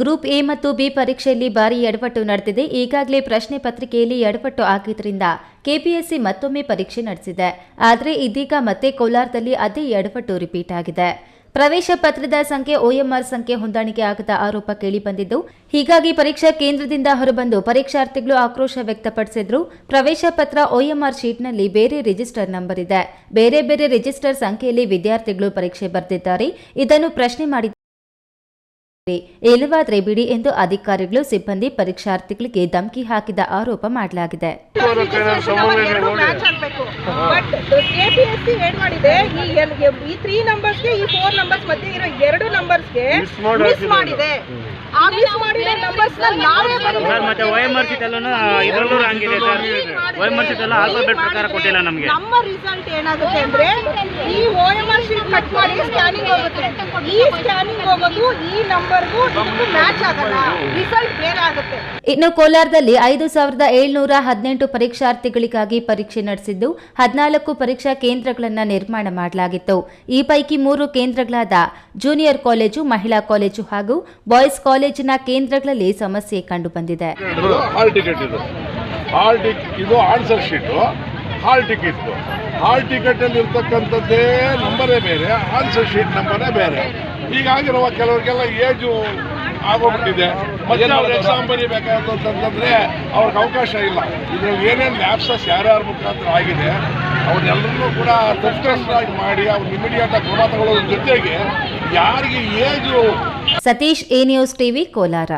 Group A ಮತ್ತು B ಪರೀಕ್ಷೆಯಲ್ಲಿ ಭಾರಿ ಎಡವಟ್ಟು ನಡೆದಿದೆ. ಈಗಾಗಲೇ ಪ್ರಶ್ನೆ ಪತ್ರಿಕೆಯಲ್ಲಿ ಎಡವಟ್ಟು ಆಗಿದ್ದರಿಂದ ಕೆಪಿಎಸ್ಸಿ ಮತ್ತೊಮ್ಮೆ ಪರೀಕ್ಷೆ ನಡೆಸಿದೆ. ಆದರೆ ಇದೀಗ ಮತ್ತೆ ಕೋಲಾರದಲ್ಲಿ ಅದೇ ಎಡವಟ್ಟು ರಿಪೀಟ್ ಆಗಿದೆ. ಪ್ರವೇಶ ಪತ್ರದ ಸಂಖ್ಯೆ ಒಎಂಆರ್ ಸಂಖ್ಯೆ ಹೊಂದಾಣಿಕೆ ಆಗದ ಆರೋಪ ಕೇಳಿಬಂದಿದ್ದು ಹೀಗಾಗಿ ಪರೀಕ್ಷಾ ಕೇಂದ್ರದಿಂದ ಹೊರಬಂದು ಪರೀಕ್ಷಾರ್ಥಿಗಳು ಆಕ್ರೋಶ ವ್ಯಕ್ತಪಡಿಸಿದ್ರು. ಪ್ರವೇಶ ಪತ್ರ ಒಎಂಆರ್ ಶೀಟ್ನಲ್ಲಿ ಬೇರೆ ರಿಜಿಸ್ಟರ್ ನಂಬರ್ ಇದೆ. ಬೇರೆ ಬೇರೆ ರಿಜಿಸ್ಟರ್ ಸಂಖ್ಯೆಯಲ್ಲಿ ವಿದ್ಯಾರ್ಥಿಗಳು ಪರೀಕ್ಷೆ ಬರೆದಿದ್ದಾರೆ. ಇದನ್ನು ಪ್ರಶ್ನೆ ಮಾಡಿ ಇಲ್ಲವಾದ್ರೆ ಬಿಡಿ ಎಂದು ಅಧಿಕಾರಿಗಳು ಸಿಬ್ಬಂದಿ ಪರೀಕ್ಷಾರ್ಥಿಗಳಿಗೆ ಧಮಕಿ ಹಾಕಿದ ಆರೋಪ ಮಾಡಲಾಗಿದೆ. ಈ ತ್ರೀ ನಂಬರ್ಸ್ಗೆ ಈ ಫೋರ್ ನಂಬರ್ಸ್ ಮಧ್ಯೆ ಇರೋ ಎರಡು ನಂಬರ್ಸ್ಗೆ ಮಿಸ್ ಮಾಡಿದೆ. ಆ ಮಿಸ್ ಮಾಡಿರೋ ನಂಬರ್ಸ್ ನಾವೇ ಸರ್ ಮತ್ತೆ ಒ ಎಂ ಆರ್ ಸೀಟ್ ಎಲ್ಲೂ ಇದರಲ್ಲೂ ಹಂಗಿದೆ sir. O M R seat ಎಲ್ಲ ಆಲ್ಫಾಬೆಟ್ ಪ್ರಕಾರ ಕೊಟ್ಟಿಲ್ಲ ನಮಗೆ. ನಮ್ಮ ರಿಸಲ್ಟ್ ಏನಾಗುತ್ತೆ ಅಂದ್ರೆ ಈ O M R sheet cut ಮಾಡಿ ಸ್ಕ್ಯಾನಿಂಗ್ ಹೋಗುತ್ತೆ. ಈ ಸ್ಕ್ಯಾನಿಂಗ್ ಹೋಗೋದು ಈ ನಂಬರ್ಗೂ ಇದಕ್ಕೂ ಮ್ಯಾಚ್ ಆಗಲ್ಲ. ರಿಸಲ್ಟ್ ಬೇರೆ ಆಗುತ್ತೆ. ಇನ್ನು ಕೋಲಾರದಲ್ಲಿ ಐದು ಸಾವಿರದ ಏಳ್ನೂರ ಹದಿನೆಂಟು ಪರೀಕ್ಷಾರ್ಥಿಗಳಿಗಾಗಿ ಪರೀಕ್ಷೆ ನಡೆಸಿದ್ದು ಹದಿನಾಲ್ಕು ಪರೀಕ್ಷಾ ಕೇಂದ್ರಗಳನ್ನು ನಿರ್ಮಾಣ ಮಾಡಲಾಗಿತ್ತು. ಈ ಪೈಕಿ ಮೂರು ಕೇಂದ್ರಗಳಾದ ಜೂನಿಯರ್ ಕಾಲೇಜು ಮಹಿಳಾ ಕಾಲೇಜು ಹಾಗೂ ಬಾಯ್ಸ್ ಕಾಲೇಜಿನ ಕೇಂದ್ರಗಳಲ್ಲಿ ಸಮಸ್ಯೆ ಕಂಡು ಬಂದಿದೆ ಹಾಲ್ ಟಿಕೆಟ್ ಇದು. ಹಾಲ್ ಟಿಕ್ ಇದು answer sheet. Hall ticket. Hall ಟಿಕೆಟಲ್ಲಿ ಇರ್ತಕ್ಕಂಥದ್ದೇ ನಂಬರೇ ಬೇರೆ ಆನ್ಸರ್ ಶೀಟ್ ನಂಬರೇ ಬೇರೆ. ಹೀಗಾಗಿರುವ ಕೆಲವರಿಗೆಲ್ಲ ಏಜು ಆಗೋಗ್ಬಿಟ್ಟಿದೆ. ಮತ್ತೆ ಅವ್ರು ಎಕ್ಸಾಮ್ ಬರೀಬೇಕಾದಂತಂದ್ರೆ ಅವ್ರಿಗೆ ಅವಕಾಶ ಇಲ್ಲ. ಇದರಲ್ಲಿ ಏನೇನು ಲ್ಯಾಪ್ಸಸ್ ಯಾರ್ಯಾರ ಮುಖಾಂತರ ಆಗಿದೆ ಅವ್ರನ್ನೆಲ್ಲರನ್ನೂ ಕೂಡ ತಕ್ಷಣವಾಗಿ ಮಾಡಿ ಅವ್ರು ಇಮಿಡಿಯೇಟ್ ಆಗಿ ಕ್ರಮ ತಗೊಳ್ಳೋದ್ರ ಜೊತೆಗೆ ಯಾರಿಗೆ age Satish A news TV Kolar.